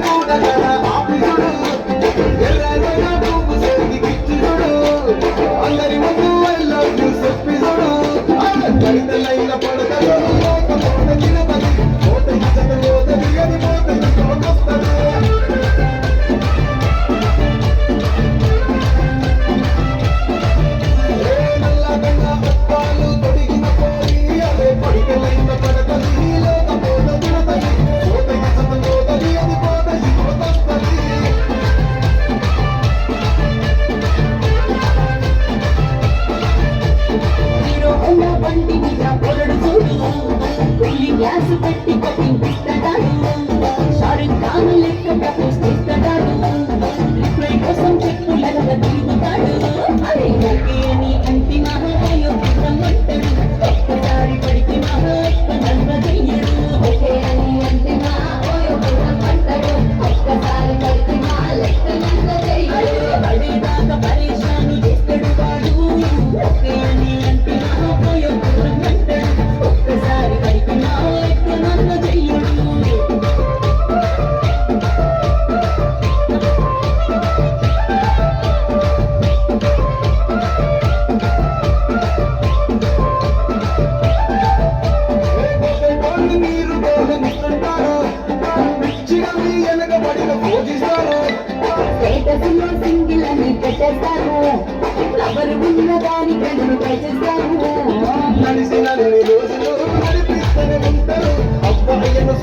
Ku. వెనకబడి వెనకబడిన పూజిస్తాను రోజులు నడిపిస్తూనే ఉంటారు. అబ్బాయిను